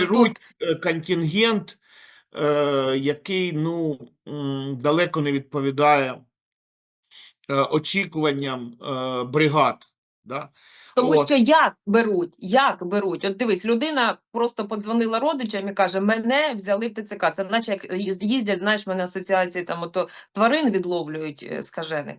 беруть е, контингент, е, який ну, далеко не відповідає е, очікуванням е, бригад. Да? Тому От. що як беруть, як беруть? От дивись, людина просто подзвонила родичам і каже: мене взяли в ТЦК. Це наче як їздять, знаєш, мене асоціації там ото тварин відловлюють скажених.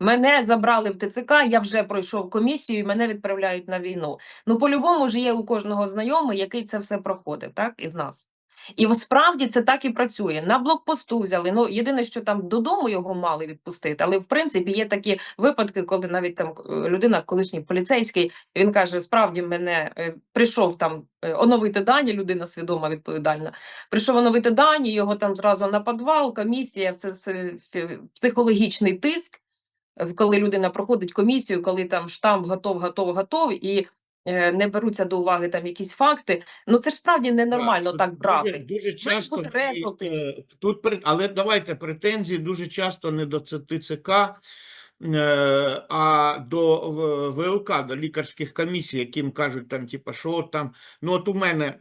Мене забрали в ТЦК, я вже пройшов комісію, і мене відправляють на війну. Ну, по-любому ж є у кожного знайомий, який це все проходив, так, із нас. І справді це так і працює. На блокпосту взяли. Ну єдине, що там додому його мали відпустити, але в принципі є такі випадки, коли навіть там е, людина, колишній поліцейський, він каже: справді мене е, прийшов там е, оновити дані, людина свідома, відповідальна. Прийшов оновити дані, його там зразу на підвал, комісія, все, все психологічний тиск. Коли людина проходить комісію, коли там штамп готов, готов, готов, і е, не беруться до уваги там якісь факти. Ну це ж справді ненормально Так, так брати. Дуже часто рекрути. е, тут але давайте претензії дуже часто не до Ц- ТЦК, е, а до ВЛК, до лікарських комісій, яким кажуть там, типа, що там. Ну, от у мене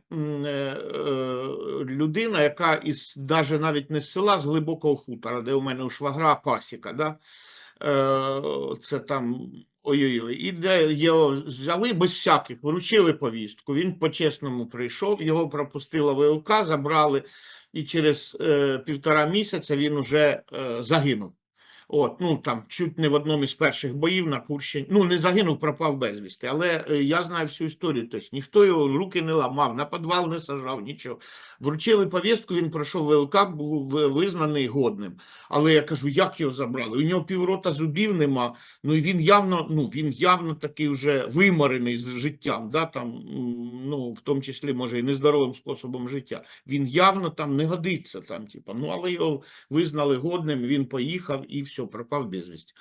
людина, яка із даже навіть не з села, з глибокого хутора, де у мене у швагра пасіка, да? Е, це там. Ой-ой-ой, і його взяли без всяких, вручили повістку. Він по-чесному прийшов, його пропустила ВЛК, забрали, і через е, півтора місяця він уже е, загинув. От, ну там чуть не в одному із перших боїв на Курщині. Ну, не загинув, пропав безвісти. Але е, я знаю всю історію. Тобто ніхто його руки не ламав, на підвал не сажав, нічого. Вручили повістку, він пройшов ВЛК, був визнаний годним. Але я кажу, як його забрали? У нього піврота зубів нема. Ну і він явно, ну він явно такий вже виморений з життям, да, там, ну, в тому числі, може, і нездоровим способом життя. Він явно там не годиться, там, типу, ну, але його визнали годним, він поїхав і все, пропав безвісті.